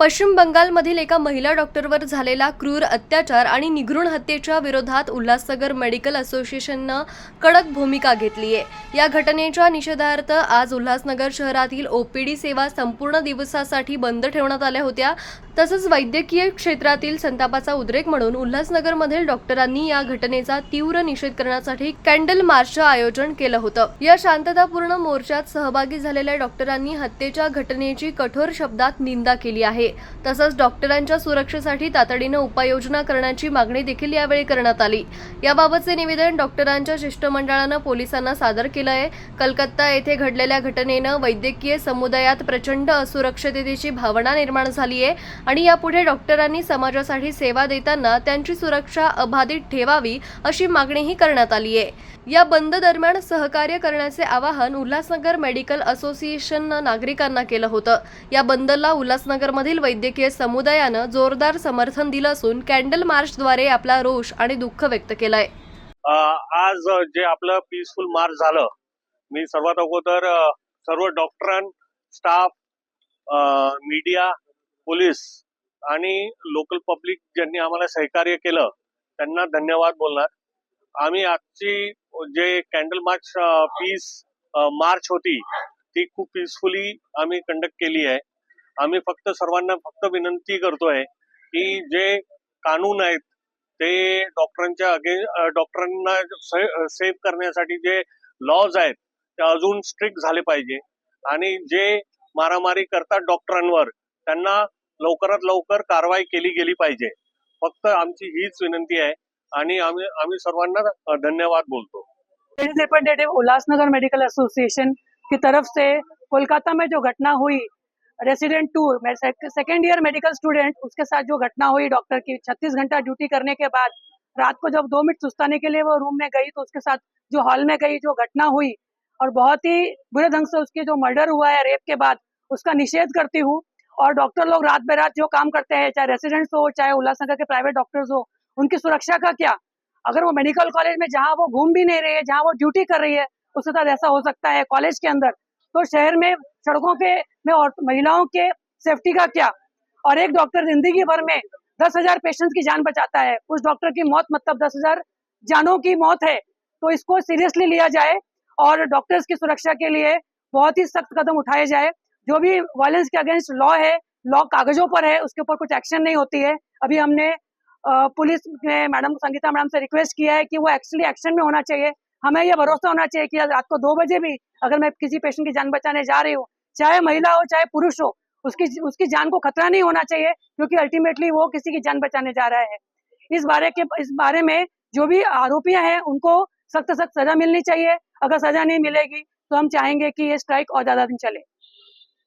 पश्चिम बंगालमधील एका महिला डॉक्टरवर झालेला क्रूर अत्याचार आणि निघृण हत्येच्या विरोधात उल्हासनगर मेडिकल असोसिएशननं कडक भूमिका घेतली आहे. या घटनेच्या निषेधार्थ आज उल्हासनगर शहरातील ओपीडी सेवा संपूर्ण दिवसासाठी बंद ठेवण्यात आल्या होत्या. तसंच वैद्यकीय क्षेत्रातील संतापाचा उद्रेक म्हणून उल्हासनगरमधील डॉक्टरांनी या घटनेचा तीव्र निषेध करण्यासाठी कॅन्डल मार्चचं आयोजन केलं होतं. या शांततापूर्ण मोर्चात सहभागी झालेल्या डॉक्टरांनी हत्येच्या घटनेची कठोर शब्दात निंदा केली आहे. तसंच डॉक्टरांच्या सुरक्षेसाठी तातडीनं उपाययोजना करण्याची मागणी देखील यावेळी करण्यात आली. याबाबतचे निवेदन डॉक्टरांच्या शिष्टमंडळानं पोलिसांना सादर केलं आहे. कलकत्ता येथे घडलेल्या घटनेनं वैद्यकीय समुदायात प्रचंड असुरक्षिततेची भावना निर्माण झाली आहे आणि यापुढे डॉक्टरांनी समाजासाठी सेवा देताना त्यांची सुरक्षा अबाधित ठेवावी अशी मागणीही करण्यात आली आहे. या बंद दरम्यान सहकार्य करण्याचे आवाहन उल्हासनगर मेडिकल असोसिएशननं नागरिकांना केलं होतं. या बंदला उल्हासनगरमधील वैद्यकीय समुदायानं जोरदार समर्थन दिलं असून कॅन्डल मार्चद्वारे आपला रोष आणि दुःख व्यक्त केलंय. आज जे आपलं पीसफुल मार्च झालं मी सर्वात अगोदर सर्व डॉक्टरां स्टाफ मीडिया पोलीस आणि लोकल पब्लिक ज्यांनी आम्हाला सहकार्य केलं त्यांना धन्यवाद बोलणार. आम्ही आजची जे कॅन्डल मार्च पीस मार्च होती ती खूप पीसफुली आम्ही कंडक्ट केली आहे. आम्ही फक्त सर्वांना फक्त विनंती करतोय की जे कानून आहेत ते डॉक्टरांच्या अगे डॉक्टरांना सेव्ह करण्यासाठी जे लॉज आहेत ते अजून स्ट्रिक्ट झाले पाहिजे. आणि जे मारामारी करतात डॉक्टरांवर त्यांना लवकरात लवकर कारवाई केली गेली पाहिजे. फक्त आमची हीच विनंती आहे आणि धन्यवाद बोलतो. रिप्रेजेंटेटिव उल्लासनगर मेडिकल एसोसिएशन की तरफ़ से कोलकाता में जो घटना हुई resident two second year medical student उसके साथ जो घटना हुई डॉक्टर की 36 घंटा ड्यूटी करने के बाद, रात को जब दो मिनट सुस्ताने के लिए वो रूम में गई तो उसके साथ जो हॉल में गई, जो घटना हुई, और बहुत ही बुरे ढंग से उसके जो मर्डर हुआ है रेप के बाद, उसका निषेध करती हूँ और डॉक्टर लोग रात बेरात जो काम करते हैं, चाहे रेसिडेंट्स हो, चाहे उल्लासनगर के प्राइवेट डॉक्टर्स हो, उनकी सुरक्षा का क्या? अगर वो मेडिकल कॉलेज में जहाँ वो घूम भी नहीं रही है, जहाँ वो ड्यूटी कर रही है, उसके साथ ऐसा हो सकता है कॉलेज के अंदर। तो शहर में सड़कों के, में और महिलाओं के सेफ्टी का क्या? और एक डॉक्टर ज़िंदगी भर में दस हज़ार पेशेंट की जान बचाता है। उस डॉक्टर की मौत मतलब दस हज़ार जानों की मौत है। तो इसको सीरियसली लिया जाए और डॉक्टर्स की सुरक्षा के लिए बहुत ही सख्त कदम उठाए जाए। जो भी वायलेंस के अगेंस्ट लॉ है लॉ कागजों पर है, उसके ऊपर कुछ एक्शन नहीं होती है। अभी हमने पुलिस ने मैडम, संगीता मैडम से रिक्वेस्ट किया है कि वो एक्चुअली एक्शन में होना चाहिए। हमें यह भरोसा होना चाहिए कि रात को दो बजे भी अगर मैं किसी पेशेंट की जान बचाने जा रही हूँ, चाहे महिला हो, चाहे पुरुष हो, उसकी उसकी जान को खतरा नहीं होना चाहिए, क्योंकि अल्टीमेटली वो किसी की जान बचाने जा रहा है। इस बारे के, इस बारे में जो भी आरोपियाँ हैं, उनको सख्त सख्त सजा मिलनी चाहिए। अगर सजा नहीं मिलेगी तो हम चाहेंगे कि ये स्ट्राइक और ज़्यादा दिन चले।